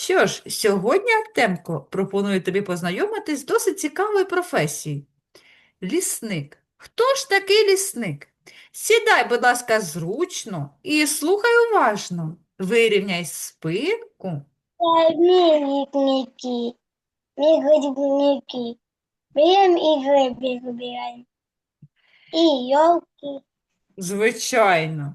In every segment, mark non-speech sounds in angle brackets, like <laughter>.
Що ж, сьогодні, Артемко, пропоную тобі познайомитись з досить цікавою професією. Лісник. Хто ж такий лісник? Сідай, будь ласка, зручно і слухай уважно. Вирівняй спинку. Мирники, мигрибники. Берем и грибы выбираем. И елки. Звичайно.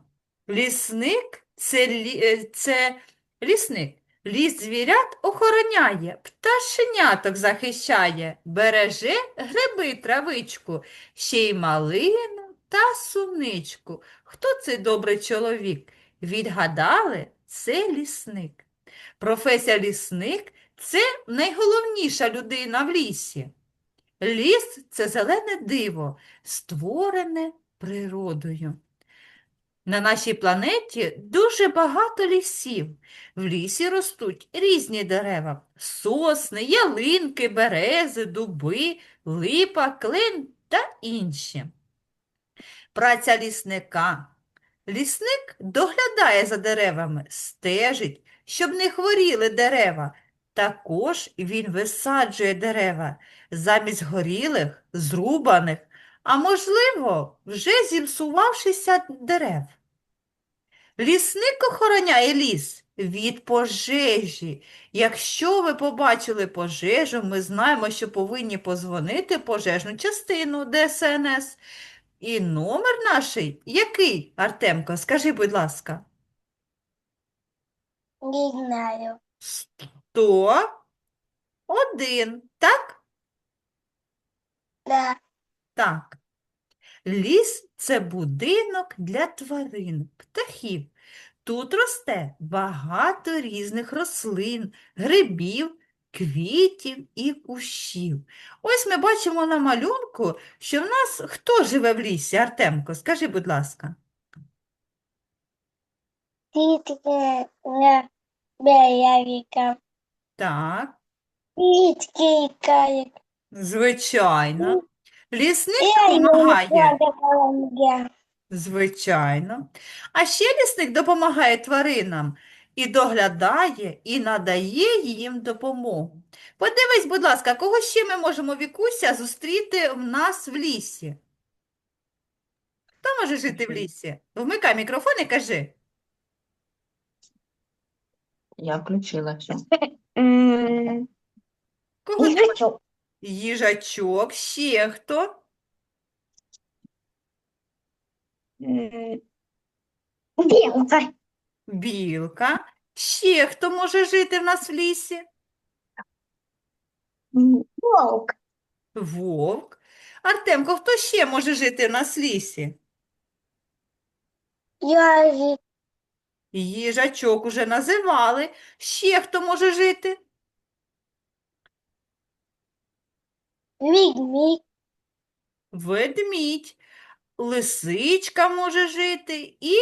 Лісник це, лі... е, це лісник. Ліс звірят охороняє, пташеняток захищає, береже гриби, травичку, ще й малину та суничку. Хто цей добрий чоловік? Відгадали? Це лісник. Професія лісник – це найголовніша людина в лісі. Ліс – це зелене диво, створене природою. На нашій планеті дуже багато лісів. В лісі ростуть різні дерева – сосни, ялинки, берези, дуби, липа, клен та інші. Праця лісника. Лісник доглядає за деревами, стежить, щоб не хворіли дерева. Також він висаджує дерева замість горілих, зрубаних, а можливо, вже зіпсувавшися дерев. Лісник охороняє ліс від пожежі. Якщо ви побачили пожежу, ми знаємо, що повинні позвонити пожежну частину ДСНС. І номер наший який, Артемко, скажи, будь ласка. Не знаю. Сто один, так? Да. Так. Ліс – це будинок для тварин, птахів. Тут росте багато різних рослин, грибів, квітів і кущів. Ось ми бачимо на малюнку, що в нас хто живе в лісі, Артемко? Скажи, будь ласка. Титки на белявика. Так, Нитки каек. звичайно. Лісник допомагає. Звичайно. А ще лісник допомагає тваринам і доглядає, і надає їм допомогу. Подивись, будь ласка, кого ще ми можемо, Вікуся, зустріти в нас в лісі? Хто може жити в лісі? Вмикай мікрофон і кажи. Я включила все. Кого ти? Їжачок, ще хто? Білка. Білка. Ще хто може жити в нас в лісі? Волк. Вовк. Артемко, хто ще може жити в нас в лісі? Язик. Їжачок уже називали. Ще хто може жити? Відмідь. Ведмідь. Лисичка може жити і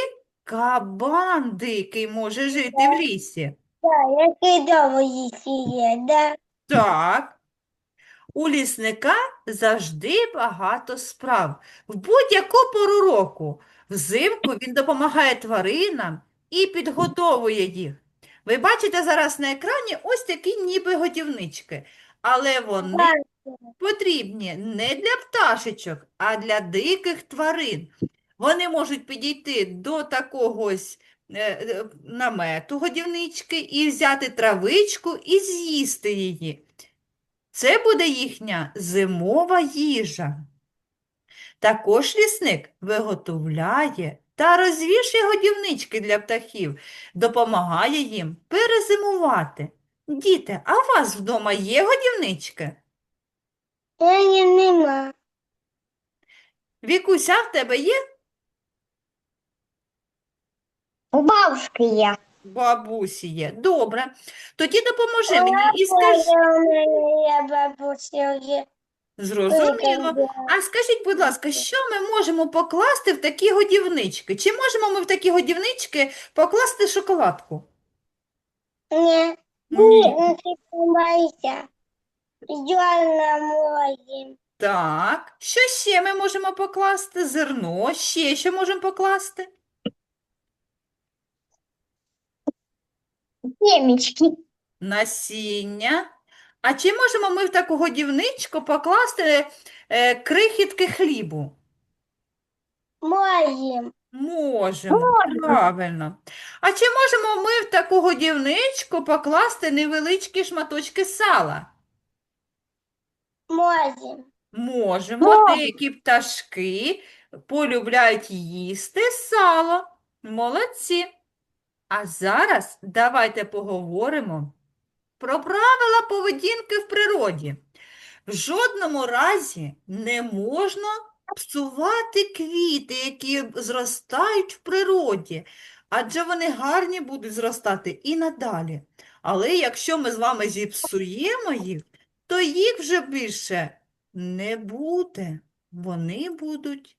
кабан дикий може жити в лісі. Да, який дома їх є, да? Так. У лісника завжди багато справ. В будь-яку пору року. Взимку він допомагає тваринам і підготовує їх. Ви бачите зараз на екрані ось такі ніби годівнички, але вони Так. Потрібні не для пташечок, а для диких тварин. Вони можуть підійти до такого ось е, е, намету годівнички і взяти травичку і з'їсти її. Це буде їхня зимова їжа. Також лісник виготовляє та розвішує годівнички для птахів, допомагає їм перезимувати. Діти, а у вас вдома є годівнички? Ні, нема. Вікуся, в тебе є? У бабушки є. Бабусі є. Добре. Тоді допоможи мені і скажи. Бабуся. Зрозуміло. А скажіть, будь ласка, що ми можемо покласти в такі годівнички? Чи можемо ми в такі годівнички покласти шоколадку? Ні. Ні. Ти Йдемо. Так. Що ще ми можемо покласти? Зерно. Ще що можемо покласти? Семечки. насіння. А чи можемо ми в таку годівничку покласти е, крихітки хлібу? Можем. Можемо, правильно. А чи можемо ми в таку годівничку покласти невеличкі шматочки сала? Можем. Можемо. Деякі пташки полюбляють їсти сало. Молодці. А зараз давайте поговоримо про правила поведінки в природі. В жодному разі не можна псувати квіти, які зростають в природі, адже вони гарні будуть зростати і надалі. Але якщо ми з вами зіпсуємо їх, то їх вже більше не буде. Вони будуть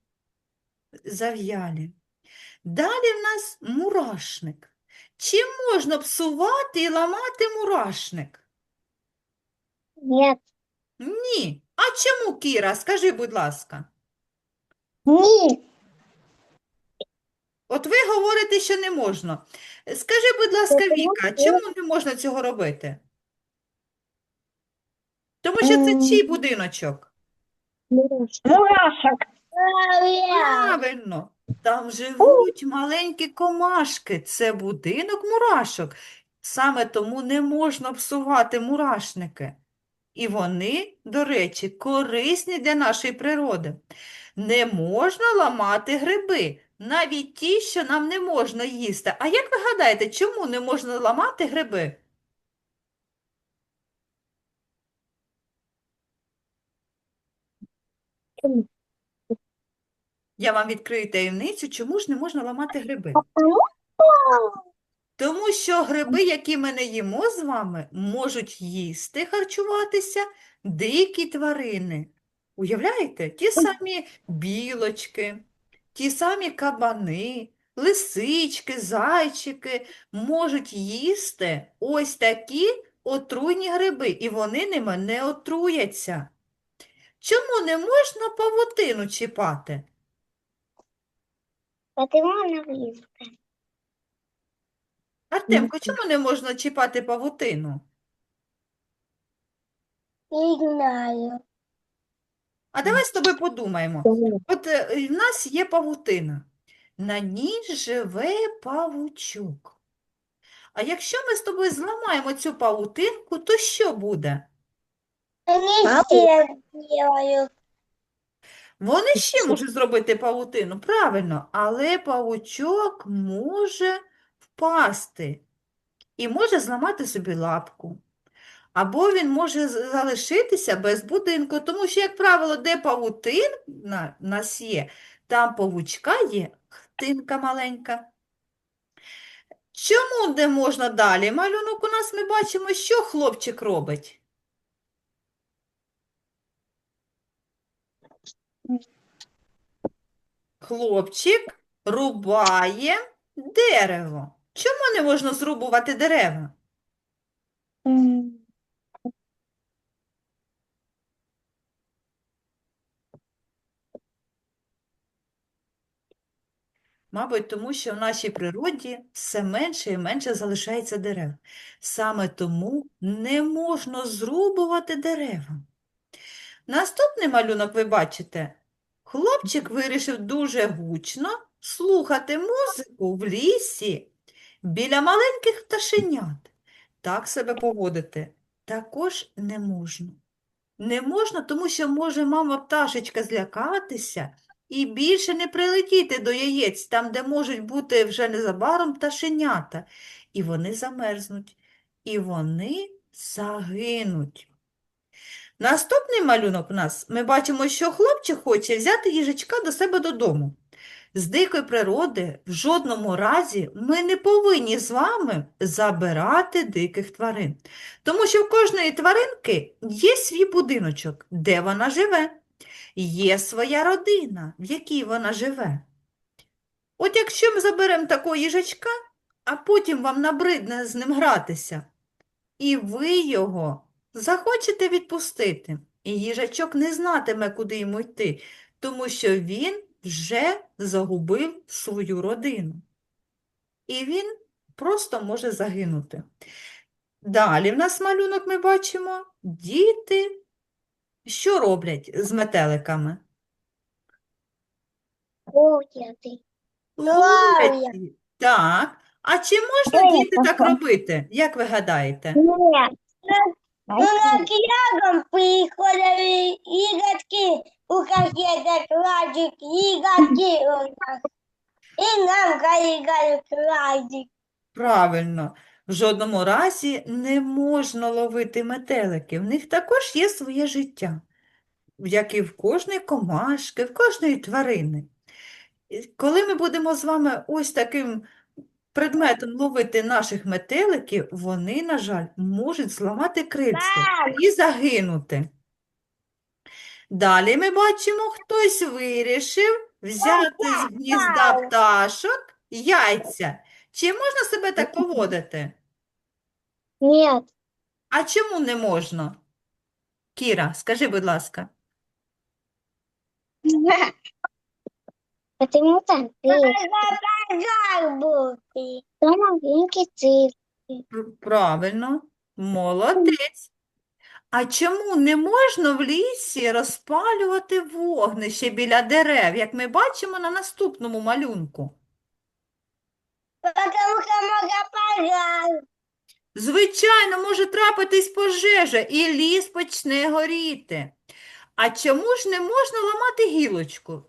зав'ялі. Далі в нас мурашник. Чи можна псувати і ламати мурашник? Нет. Ні. А чому, Кіра? Скажи, будь ласка. Ні. От ви говорите, що не можна. Скажи, будь ласка, Віка, чому не можна цього робити? Тому що це чий будиночок? Правильно. Правильно, там живуть маленькі комашки. Це будинок мурашок. Саме тому не можна псувати мурашники. І вони, до речі, корисні для нашої природи. Не можна ламати гриби, навіть ті, що нам не можна їсти. А як ви гадаєте, чому не можна ламати гриби? Я вам відкрию таємницю, чому ж не можна ламати гриби? Тому що гриби, які ми не їмо з вами, можуть їсти, харчуватися дикі тварини. Уявляєте? Ті самі білочки, ті самі кабани, лисички, зайчики можуть їсти ось такі отруйні гриби, і вони ними не отруяться. Чому не можна павутину чіпати? Потому на близко. Артемко, чому не можна чіпати павутину? Не знаю. А давай з тобою подумаємо. От е, в нас є павутина. На ній живе павучок. А якщо ми з тобою зламаємо цю павутинку, то що буде? Они все делают. Вони ще можуть зробити павутину, правильно, але павучок може впасти і може зламати собі лапку. Або він може залишитися без будинку, тому що, як правило, де павутина в нас є, там павучка є хтинка маленька. Чому не можна далі? Малюнок у нас ми бачимо, що хлопчик робить. Хлопчик рубає дерево. Чому не можна зрубувати дерева? Мабуть, тому що в нашій природі все менше і менше залишається дерев. Саме тому не можна зрубувати дерева. Наступний малюнок ви бачите. Хлопчик вирішив дуже гучно слухати музику в лісі біля маленьких пташенят. Так себе поводити також не можна. Не можна, тому що може мама пташечка злякатися і більше не прилетіти до яєць, там, де можуть бути вже незабаром пташенята. І вони замерзнуть, і вони загинуть. Наступний малюнок у нас ми бачимо, що хлопчик хоче взяти їжачка до себе додому. З дикої природи в жодному разі ми не повинні з вами забирати диких тварин, тому що в кожної тваринки є свій будиночок, де вона живе, є своя родина, в якій вона живе. От якщо ми заберемо такого їжачка, а потім вам набридне з ним гратися, і ви його захочете відпустити, і їжачок не знатиме, куди йому йти, тому що він вже загубив свою родину. І він просто може загинути. Далі в нас малюнок ми бачимо. Діти що роблять з метеликами? Ходят. Ловлять Ловлять. Так. А чи можна діти так робити? Як ви гадаєте? Нет. Ну, на крягом приходили игрушки, у каких-то кладик, игрушки у нас. И нам играли кладик. Правильно. В жодному разі не можна ловити метелики. В них також є своє життя, як і в кожної комашки, в кожної тварини. Коли ми будемо з вами ось таким предметом ловити наших метеликів, вони, на жаль, можуть зламати крильця і загинути. Далі ми бачимо, хтось вирішив взяти з гнізда пташок яйця. Чи можна себе так поводити? Нет. А чому не можна? Кіра, скажи, будь ласка. <laughs> Потому там ты. Маленький цирк. Пр- Правильно, молодець. А чому не можна в лісі розпалювати вогнище біля дерев, як ми бачимо на наступному малюнку? Потому что много пожар. Звичайно, може трапитись пожежа, і ліс почне горіти. А чому ж не можна ламати гілочку?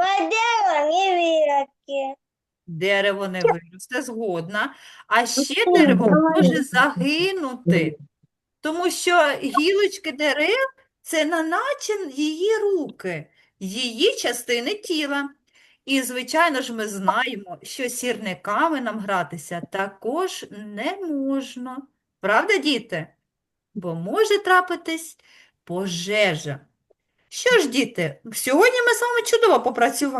Не вилки. Дерево не виросте, згодна. А ще дерево може загинути, тому що гілочки дерев – це на наче її руки, її частини тіла. І, звичайно ж, ми знаємо, що сірниками нам гратися також не можна. Правда, діти? Бо може трапитись пожежа. Що ж, діти, сьогодні ми з вами чудово попрацювали.